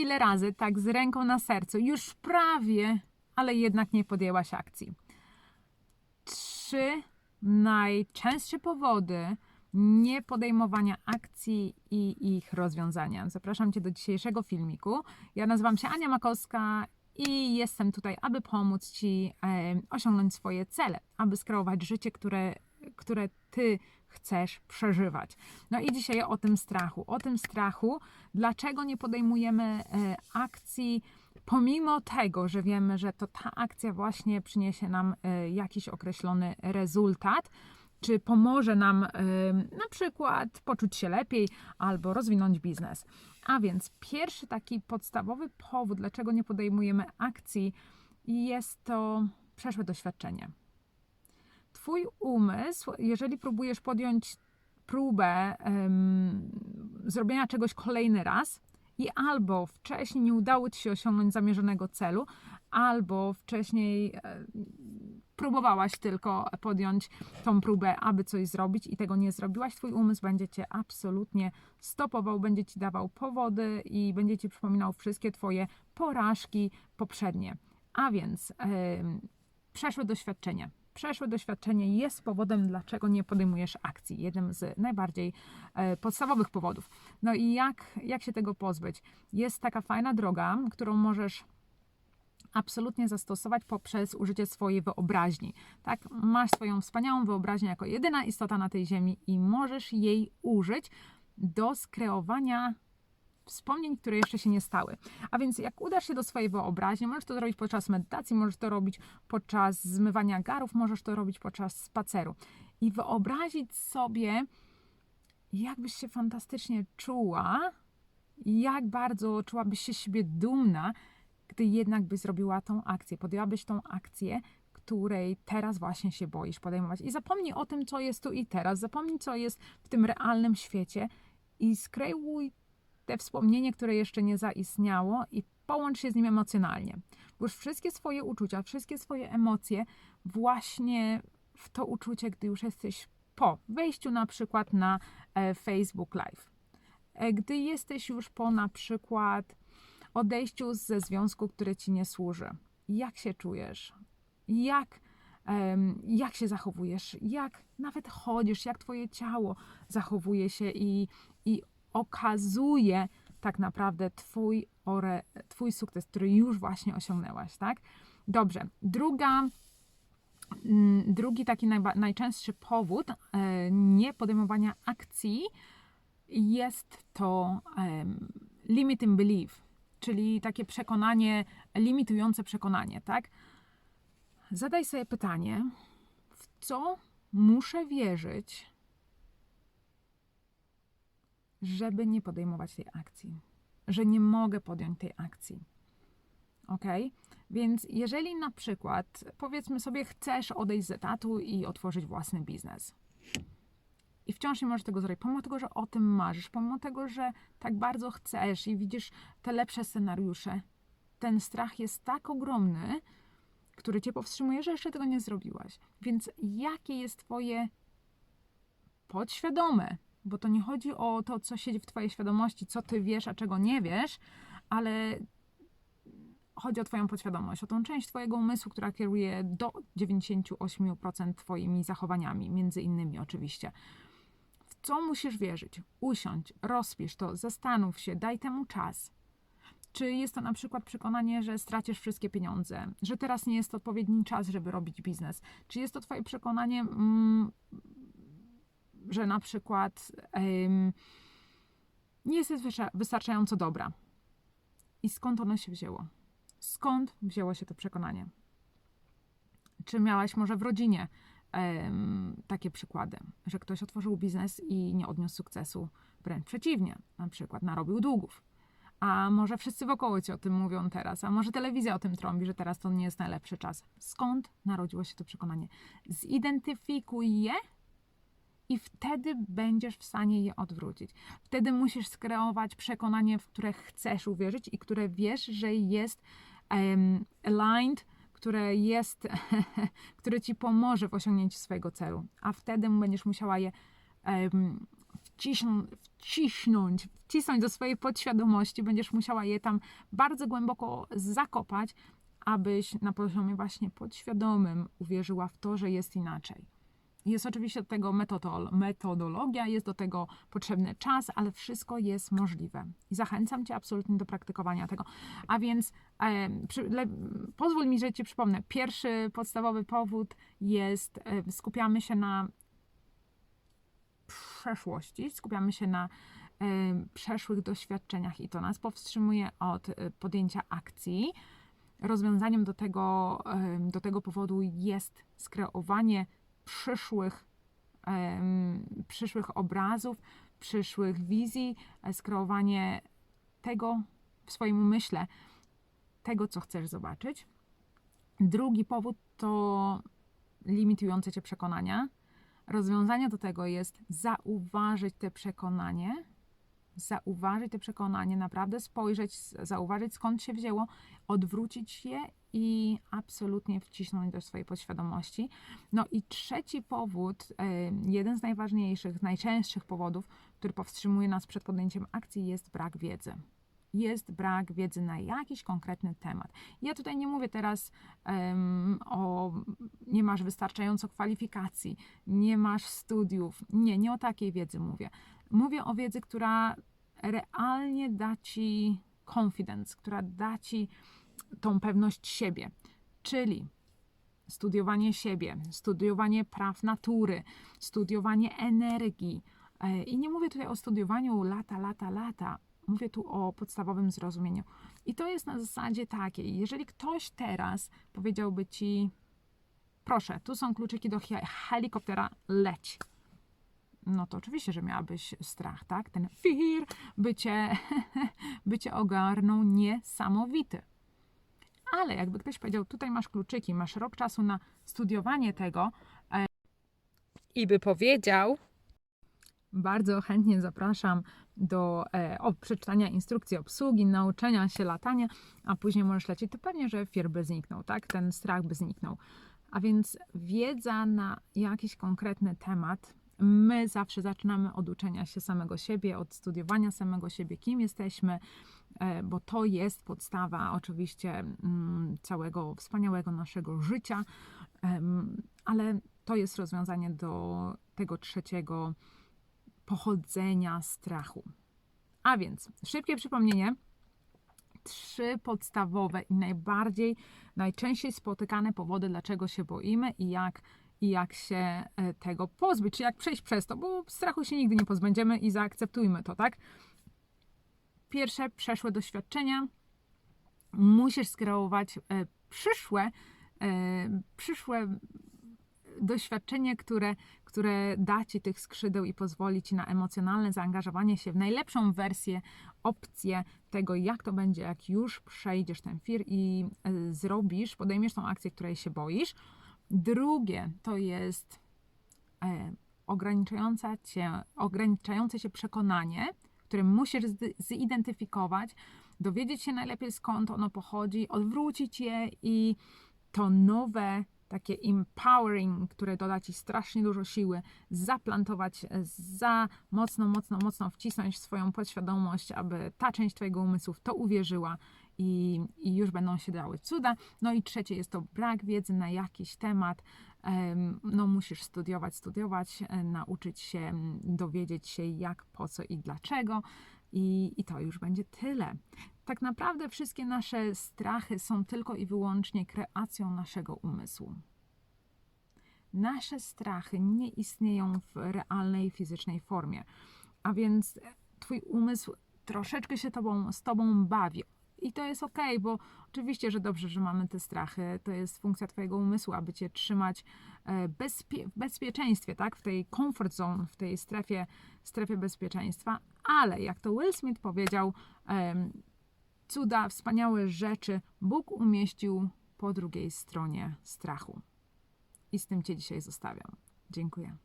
Ile razy, tak z ręką na sercu, już prawie, ale jednak nie podjęłaś akcji? Trzy najczęstsze powody nie podejmowania akcji i ich rozwiązania. Zapraszam Cię do dzisiejszego filmiku. Ja nazywam się Ania Makowska i jestem tutaj, aby pomóc Ci osiągnąć swoje cele, aby skreować życie, które, które Ty chcesz przeżywać. No i dzisiaj o tym strachu, o tym strachu, dlaczego nie podejmujemy e, akcji, pomimo tego, że wiemy, że to ta akcja właśnie przyniesie nam e, jakiś określony rezultat czy pomoże nam na przykład poczuć się lepiej albo rozwinąć biznes. A więc pierwszy taki podstawowy powód, dlaczego nie podejmujemy akcji, jest to przeszłe doświadczenie. Twój umysł, jeżeli próbujesz podjąć próbę um, zrobienia czegoś kolejny raz, i albo wcześniej nie udało ci się osiągnąć zamierzonego celu, albo wcześniej e, próbowałaś tylko podjąć tą próbę, aby coś zrobić i tego nie zrobiłaś, twój umysł będzie cię absolutnie stopował, będzie ci dawał powody i będzie ci przypominał wszystkie twoje porażki poprzednie. A więc yy, przeszłe doświadczenie. Przeszłe doświadczenie jest powodem, dlaczego nie podejmujesz akcji. Jednym z najbardziej e, podstawowych powodów. No i jak, jak się tego pozbyć? Jest taka fajna droga, którą możesz absolutnie zastosować poprzez użycie swojej wyobraźni. Tak, masz swoją wspaniałą wyobraźnię jako jedyna istota na tej ziemi i możesz jej użyć do skreowania wspomnień, które jeszcze się nie stały. A więc jak udasz się do swojej wyobraźni, możesz to zrobić podczas medytacji, możesz to robić podczas zmywania garów, możesz to robić podczas spaceru. I wyobrazić sobie, jakbyś się fantastycznie czuła, jak bardzo czułabyś się siebie dumna, gdy jednak by zrobiła tą akcję, podjęłabyś tą akcję, której teraz właśnie się boisz podejmować. I zapomnij o tym, co jest tu i teraz, zapomnij, co jest w tym realnym świecie i skreuj te wspomnienie, które jeszcze nie zaistniało i połącz się z nim emocjonalnie. Włóż wszystkie swoje uczucia, wszystkie swoje emocje właśnie w to uczucie, gdy już jesteś po wejściu na przykład na e, Facebook Live. E, gdy jesteś już po na przykład odejściu ze związku, który ci nie służy. Jak się czujesz? Jak, jak się zachowujesz? Jak nawet chodzisz? Jak twoje ciało zachowuje się i, i okazuje tak naprawdę twój, ore, twój sukces, który już właśnie osiągnęłaś, tak? Dobrze. Druga mm, Drugi taki najczęstszy powód e, nie podejmowania akcji jest to limiting belief, czyli takie przekonanie, limitujące przekonanie, tak? Zadaj sobie pytanie, w co muszę wierzyć, żeby nie podejmować tej akcji, że nie mogę podjąć tej akcji. Ok? Więc jeżeli na przykład, powiedzmy sobie, chcesz odejść z etatu i otworzyć własny biznes, i wciąż nie możesz tego zrobić, pomimo tego, że o tym marzysz, pomimo tego, że tak bardzo chcesz i widzisz te lepsze scenariusze, ten strach jest tak ogromny, który cię powstrzymuje, że jeszcze tego nie zrobiłaś. Więc jakie jest Twoje podświadome, bo to nie chodzi o to, co siedzi w Twojej świadomości, co Ty wiesz, a czego nie wiesz, ale chodzi o Twoją podświadomość, o tą część Twojego umysłu, która kieruje do 98% Twoimi zachowaniami, między innymi oczywiście co musisz wierzyć? Usiądź, rozpisz to, zastanów się, daj temu czas. Czy jest to na przykład przekonanie, że stracisz wszystkie pieniądze, że teraz nie jest odpowiedni czas, żeby robić biznes? Czy jest to Twoje przekonanie, mm, że na przykład ym, nie jesteś wystarczająco dobra? I skąd ono się wzięło? Skąd wzięło się to przekonanie? Czy miałaś może w rodzinie takie przykłady, że ktoś otworzył biznes i nie odniósł sukcesu, wręcz przeciwnie, na przykład narobił długów. A może wszyscy wokoło ci o tym mówią teraz, a może telewizja o tym trąbi, że teraz to nie jest najlepszy czas. Skąd narodziło się to przekonanie? Zidentyfikuj je i wtedy będziesz w stanie je odwrócić. Wtedy musisz skreować przekonanie, w które chcesz uwierzyć i które wiesz, że jest um, aligned które jest, które ci pomoże w osiągnięciu swojego celu, a wtedy będziesz musiała je um, wcisnąć, wcisnąć, wcisnąć do swojej podświadomości, będziesz musiała je tam bardzo głęboko zakopać, abyś na poziomie właśnie podświadomym uwierzyła w to, że jest inaczej. Jest oczywiście do tego metodol, metodologia, jest do tego potrzebny czas, ale wszystko jest możliwe. I zachęcam Cię absolutnie do praktykowania tego. A więc e, przy, le, pozwól mi, że Ci przypomnę. Pierwszy podstawowy powód jest, e, skupiamy się na przeszłości, skupiamy się na e, przeszłych doświadczeniach i to nas powstrzymuje od e, podjęcia akcji. Rozwiązaniem do tego, do tego powodu jest skreowanie przyszłych, przyszłych obrazów, przyszłych wizji, e, skreowanie tego w swoim umyśle, tego, co chcesz zobaczyć. Drugi powód to limitujące cię przekonania. Rozwiązanie do tego jest zauważyć te przekonanie, zauważyć te przekonanie, naprawdę spojrzeć, zauważyć skąd się wzięło, odwrócić je i absolutnie wcisnąć do swojej podświadomości. No i trzeci powód, e, jeden z najważniejszych, najczęstszych powodów, który powstrzymuje nas przed podjęciem akcji, jest brak wiedzy. Jest brak wiedzy na jakiś konkretny temat. Ja tutaj nie mówię teraz um, o nie masz wystarczająco kwalifikacji, nie masz studiów. Nie, nie o takiej wiedzy mówię. Mówię o wiedzy, która realnie da ci confidence, która da ci tą pewność siebie, czyli studiowanie siebie, studiowanie praw natury, studiowanie energii. E, I nie mówię tutaj o studiowaniu lata, lata, lata. Mówię tu o podstawowym zrozumieniu. I to jest na zasadzie takiej, jeżeli ktoś teraz powiedziałby ci, proszę, tu są kluczyki do helikoptera, leć. No to oczywiście, że miałabyś strach, tak? Ten fear by by cię ogarnął niesamowity. Ale jakby ktoś powiedział, tutaj masz kluczyki, masz rok czasu na studiowanie tego e, i by powiedział, bardzo chętnie zapraszam do e, o, przeczytania instrukcji obsługi, nauczenia się latania, a później możesz lecieć, to pewnie, że fear by zniknął, tak? Ten strach by zniknął. A więc wiedza na jakiś konkretny temat, my zawsze zaczynamy od uczenia się samego siebie, od studiowania samego siebie, kim jesteśmy, E, bo to jest podstawa oczywiście mm, całego wspaniałego naszego życia, ale to jest rozwiązanie do tego trzeciego pochodzenia strachu. A więc szybkie przypomnienie. Trzy podstawowe i najbardziej, najczęściej spotykane powody, dlaczego się boimy i jak, i jak się e, tego pozbyć, czy jak przejść przez to, bo strachu się nigdy nie pozbędziemy i zaakceptujmy to, tak? pierwsze przeszłe doświadczenia, musisz skreować e, przyszłe, e, przyszłe doświadczenie, które, które da ci tych skrzydeł i pozwoli ci na emocjonalne zaangażowanie się w najlepszą wersję, opcję tego, jak to będzie, jak już przejdziesz ten fir i zrobisz, podejmiesz tą akcję, której się boisz. Drugie to jest ograniczające, cię, ograniczające się przekonanie, które musisz zidentyfikować, dowiedzieć się najlepiej skąd ono pochodzi, odwrócić je i to nowe, takie empowering, które doda ci strasznie dużo siły, zaplantować, za mocno, mocno, mocno wcisnąć w swoją podświadomość, aby ta część Twojego umysłu to uwierzyła i, i już będą się dały cuda. No i trzecie jest to brak wiedzy na jakiś temat, no musisz studiować, studiować, e, nauczyć się, dowiedzieć się jak, po co i dlaczego. I, I to już będzie tyle. Tak naprawdę wszystkie nasze strachy są tylko i wyłącznie kreacją naszego umysłu. Nasze strachy nie istnieją w realnej, fizycznej formie. A więc Twój umysł troszeczkę się tobą, z Tobą bawi. I to jest ok, bo oczywiście, że dobrze, że mamy te strachy. To jest funkcja Twojego umysłu, aby Cię trzymać e, bezpie w bezpieczeństwie, tak? W tej comfort zone, w tej strefie, strefie bezpieczeństwa. Ale jak to Will Smith powiedział, cuda, wspaniałe rzeczy Bóg umieścił po drugiej stronie strachu. I z tym Cię dzisiaj zostawiam. Dziękuję.